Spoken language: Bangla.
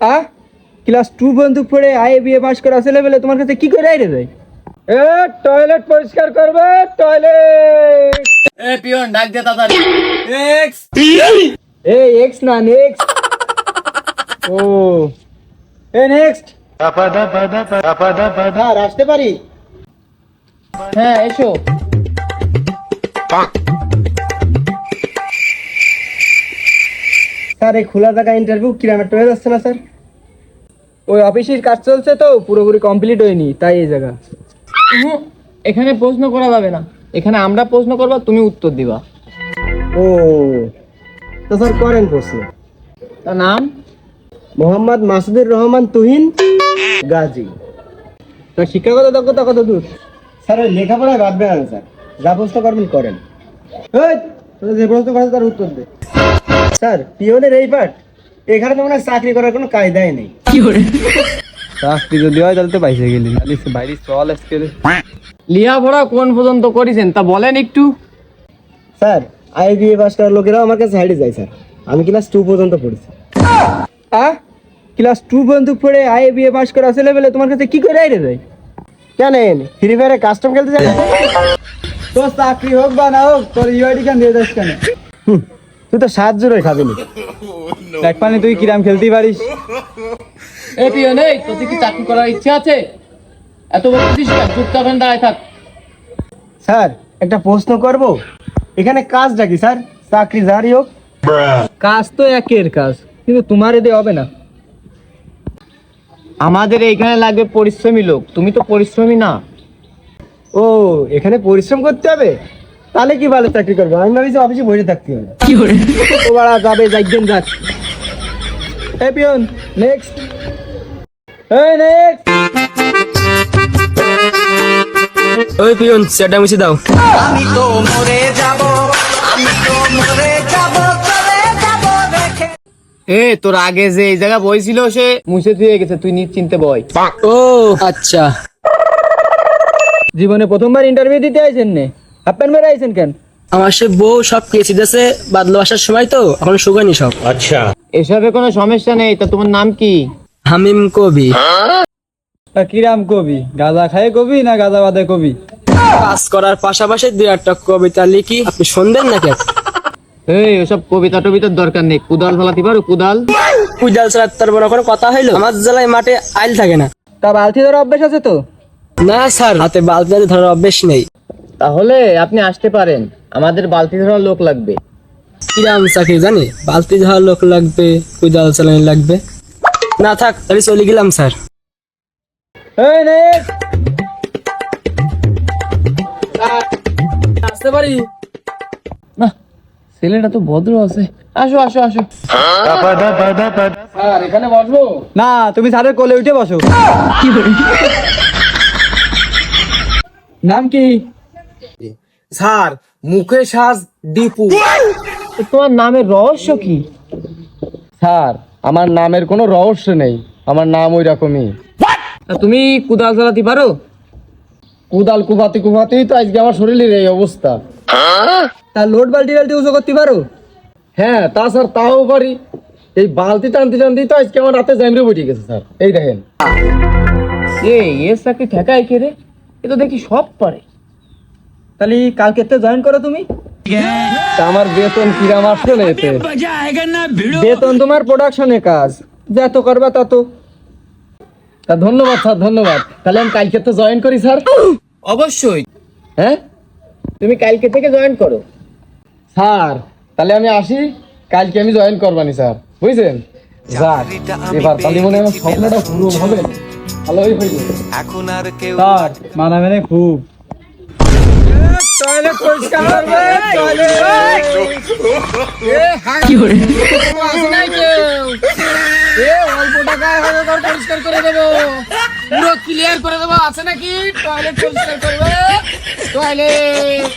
আ? ক্লাস টু পর্যন্ত পড়ে আইএ বিএ পাস করা ছেলেবেলে তোমার কাছে কি করে আইরে যায়? এ টয়লেট পরিষ্কার করবে টয়লেট এ পিয়ন ডাক দে তাড়াতাড়ি। এক্স এই এক্স না নেক্সট ও। এ নেক্সট স্যার আসতে পারি? হ্যাঁ এসো। স্যার এই খোলা জায়গা ইন্টারভিউ কিরাম একটা হয়ে যাচ্ছে না স্যার? ওই অফিসের কাজ চলছে তো পুরোপুরি কমপ্লিট হয়নি তাই এই জায়গা। এখানে প্রশ্ন করা যাবে না। এখানে আমরা প্রশ্ন করবা তুমি উত্তর দিবা। ও তো স্যার করেন প্রশ্ন। তার নাম? মোহাম্মদ মাসুদুর রহমান তুহিন গাজী। তো শিক্ষাগত দক্ষতা কত দূর? স্যার ওই লেখাপড়ায় বাদ দেন স্যার। যা প্রশ্ন করবেন করেন। এই, তোরা যে প্রশ্ন করছে তার উত্তর দে। স্যার পিওনের এই পার্ট এখানে তো মনে হয় চাকরি করার কোনো কায়দাই নেই। চাকরি যদি হয় তাহলে তো বাইসে গেলি বাইরে চল আজকে। লিয়াপড়া কোন পর্যন্ত করেছেন? তা বলেন একটু। Sir I B A pass করার লোকেরাও আমার কাছে হাইডে যায় স্যার। আমি ক্লাস টু পর্যন্ত পড়েছি। আ? ক্লাস টু পর্যন্ত পড়ে আই বি এ পাস করা ছেলেবেলে তোমার কাছে কি করে হাইডে যায় জানেন ফ্রি ফায়ারে কাস্টম খেলতে জানেন তোর চাকরি হোক বা না হোক তোর ইউআইডি খান দিয়ে যাস কেন? হুম, তুই তো সাহায্য রে খাবি নি। দেখ পানি তুই কিরাম খেলতেই পারিস। এ তোর কি চাকরি করার ইচ্ছে আছে? এত বলছিস কেন চুপচাপ এখানে দাঁড়ায় থাক। স্যার একটা প্রশ্ন করব? এখানে কাজটা কি স্যার? চাকরি যারই হোক। কাজ তো একের কাজ কিন্তু তোমার এতে হবে না। আমাদের এইখানে লাগবে পরিশ্রমী লোক তুমি তো পরিশ্রমী না। ও এখানে পরিশ্রম করতে হবে? তাহলে কি ভালো চাকরি করব? আমি ভাবিছি অফিসে বসে থাকতে হবে। ও বাড়া যাবে যাইবেন যাক। এই পিয়ন নেক্সট এই নেক্সট ওই পিয়ন সেটা মুছে দাও। এ তোর আগে যে এই জায়গা বইছিল সে মুছে ধুয়ে গেছে তুই নিশ্চিন্তে বই। ও। আচ্ছা। জীবনে প্রথমবার ইন্টারভিউ দিতে আইছেন নে? প্যান্ট মেরে আইছেন কেন? আমার সে বউ সব কেসি দিয়েছে বাদলো আসার সময় তো এখন শুকানি সব। আচ্ছা। এসবে কোনো সমস্যা নেই তা তোমার নাম কি? হামিম কবি। তা কিরাম কবি? গাঁজা খায় কবি না গাঁজা বাদে কবি? কাজ করার পাশাপাশি দুই একটা কবিতা লিখি। আপনি শুনবেন নাকি? এই ওসব কবিতা টবিতার দরকার নেই। কুদাল ফেলাতে পারো কুদাল। কুইডাল ছাড়া তার বড় কোনো কথা হইল? আমার জেলায় মাঠে আইল থাকে না। তা বালতি ধরার অভ্যেস আছে তো? না স্যার হাতে বালতি ধরার অভ্যেস নেই। তাহলে আপনি আসতে পারেন। আমাদের বালতি ধরার লোক লাগবে। কিরাম চাকরি জানি? বালতি ধরার লোক লাগবে কুইডাল চালানি লাগবে? না থাক তাহলে চলে গেলাম স্যার। আসতে পারি? না ছেলেটা তো ভদ্র আছে। আসো আসো আসো। স্যার এখানে বসবো? না তুমি স্যারের কোলে উঠে বসো। নাম কি? স্যার মুখে সাজ ডিপু। তোমার নামের রহস্য কি? স্যার আমার নামের কোনো রহস্য নেই। আমার নাম ওই রকমই। তুমি কুদাল চালাতে পারো? কুদাল কুপাতি কুপাতেই তো আজকে আমার শরীরের এই অবস্থা। তা লোড বালতি বালতি উঁচু করতে পারো? হ্যাঁ তা স্যার তাও পারি। এই বালতি টানতে টানতেই তো আজকে আমার রাতে জামরে বসে গেছে স্যার। এই দেখেন। এ এ চাকরি ঠেকায় কে রে? এ তো দেখি সব পারে। তাহলে কালকে তো জয়েন করো তুমি। তা আমার বেতন কিরাম আসছে না এতে বেতন তোমার প্রোডাকশনে কাজ। যত করবা তত তা। ধন্যবাদ স্যার ধন্যবাদ। তাহলে আমি কালকে তো জয়েন করি স্যার। অবশ্যই। হ্যাঁ? তুমি কালকে থেকে জয়েন করো। স্যার তাহলে আমি আসি। কালকে আমি জয়েন করবানি স্যার। বুঝছেন? যাক এবার তাহলে মনে হয় আমার স্বপ্নটা পুরো হবে। ভালোই হইল। এখন আর কেউ স্যার মানা মেনে খুব টয়লেট পরিষ্কার করবে অল্প টাকায় হবে ঘর পরিষ্কার করে দেবো। পুরো ক্লিয়ার করে দেবো। আছে নাকি? টয়লেট পরিষ্কার করবে? টয়লেট।